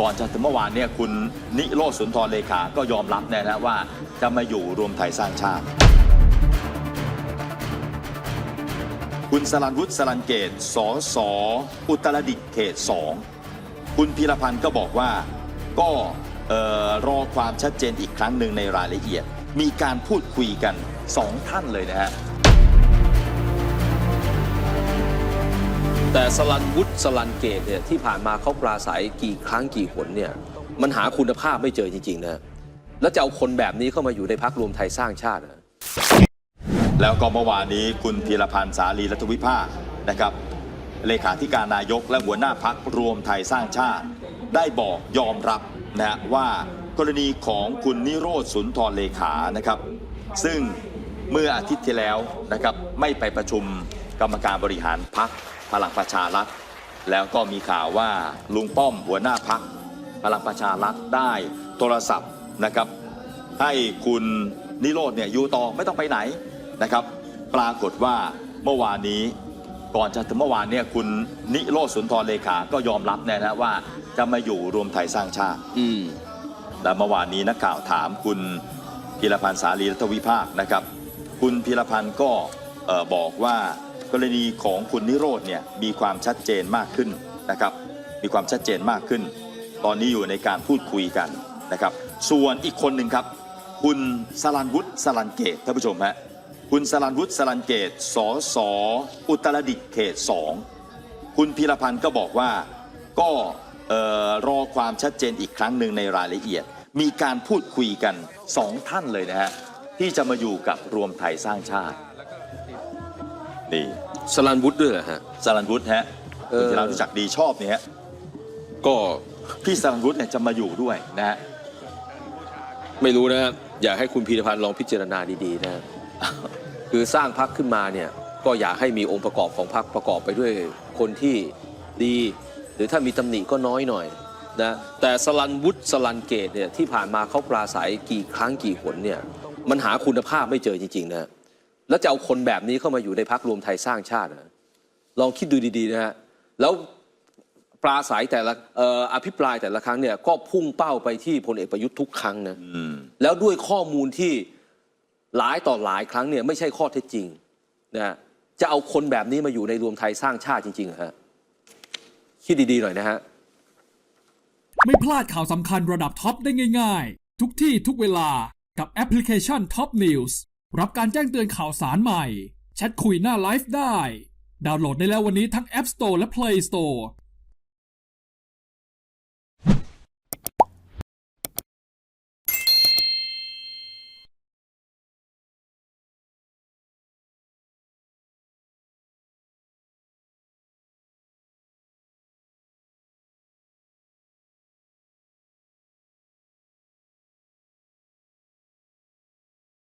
ก่อนจะถึงเมื่อวานเนี่ยคุณนิโรธสุนทรเลขา ก็ยอมรับเนี่ยนะว่าจะมาอยู่รวมไทยสร้างชาติ คุณสลันวุฒิสลันเกตสอสออุตรดิตถ์เขตสองคุณพีรพันธ์ก็บอกว่าก็รอความชัดเจนอีกครั้งหนึ่งในรายละเอียด มีการพูดคุยกันสองท่านเลยนะฮะ แต่สลันวุฒิสลันเกตเนี่ยที่ผ่านมาเขาปราศัยกี่ครั้งกี่หนเนี่ยมันหาคุณภาพไม่เจอจริงๆนะแล้วจะเอาคนแบบนี้เข้ามาอยู่ในพักรวมไทยสร้างชาติแล้วก็เมื่อวานนี้คุณพีรพันธ์สาลีรัฐวิภาคนะครับเลขาธิการนายกและหัวหน้าพักรวมไทยสร้างชาติ ได้บอกยอมรับนะฮะว่ากรณีของคุณนิโรธสุนทรเลขานะครับ ซึ่งเมื่ออาทิตย์ที่แล้วนะครับไม่ไปประชุม กรรมการบริหารพักพลังประชารัฐ แล้วก็มีข่าวว่าลุงป้อมหัวหน้าพักพลังประชารัฐได้โทรศัพท์นะครับ ให้คุณนิโรธเนี่ยอยู่ต่อไม่ต้องไปไหนนะครับ ปรากฏว่าเมื่อวานนี้ก่อนจะถึงเมื่อวานเนี่ยคุณนิโรธสุนทรเลขา ก็ยอมรับเนี่ยนะว่าจะมาอยู่รวมไทยสร้างชาติอืมและเมื่อวานนี้นักข่าวถามคุณพีรพันธ์สาลีรัฐวิภาคนะครับ คุณพีรพันธ์ก็เอ่อบอกว่า กรณีของคุณนิโรธเนี่ยมีความชัดเจนมากขึ้นนะครับ มีความชัดเจนมากขึ้น ตอนนี้อยู่ในการพูดคุยกันนะครับ ส่วนอีกคนหนึ่งครับ คุณสลันวุฒิสลันเกตท่านผู้ชมฮะคุณสลันวุฒิสลันเกตสอสออุตรดิตถ์เขตสองคุณพีรพันธ์ก็บอกว่าก็รอความชัดเจนอีกครั้งหนึ่งในรายละเอียด มีการพูดคุยกันสองท่านเลยนะฮะที่จะมาอยู่กับรวมไทยสร้างชาติ นี่สลันวุฒิด้วยเหรอฮะ สรันวุฒิฮะเอคุณอที่เรารู้จักดีชอบเนี่ยฮะก็พี่สรันวุฒิเนี่ยจะมาอยู่ด้วยนะฮะไม่รู้นะอยากให้คุณพีรพันธ์ลองพิจารณาดีๆนะคือสร้างพักขึ้นมาเนี่ยก็อยากให้มีองค์ประกอบของพักประกอบไปด้วยคนที่ดี หรือถ้ามีตำหนิก็น้อยหน่อยนะแต่สลันวุฒิสลันเกตเนี่ยที่ผ่านมาเขาปราศัยกี่ครั้งกี่หนเนี่ยมันหาคุณภาพไม่เจอจริงๆนะ แล้วจะเอาคนแบบนี้เข้ามาอยู่ในพักรวมไทยสร้างชาติเหรอลองคิดดูดีๆนะฮะแล้วปราศัยแต่ละเอ่ออภิปรายแต่ละครั้งเนี่ยก็พุ่งเป้าไปที่พลเอกประยุทธ์ทุกครั้งนะอืมแล้วด้วยข้อมูลที่หลายต่อหลายครั้งเนี่ยไม่ใช่ข้อเท็จจริงนะจะเอาคนแบบนี้มาอยู่ในรวมไทยสร้างชาติจริงๆเหรอฮะคิดดีๆหน่อยนะฮะไม่พลาดข่าวสำคัญระดับท็อปได้ง่าย ๆ ทุกที่ทุกเวลากับแอปพลิเคชัน Top News รับการแจ้งเตือนข่าวสารใหม่ แชทคุยหน้าไลฟ์ได้ ดาวน์โหลดได้แล้ววันนี้ทั้ง App Store และ Play Store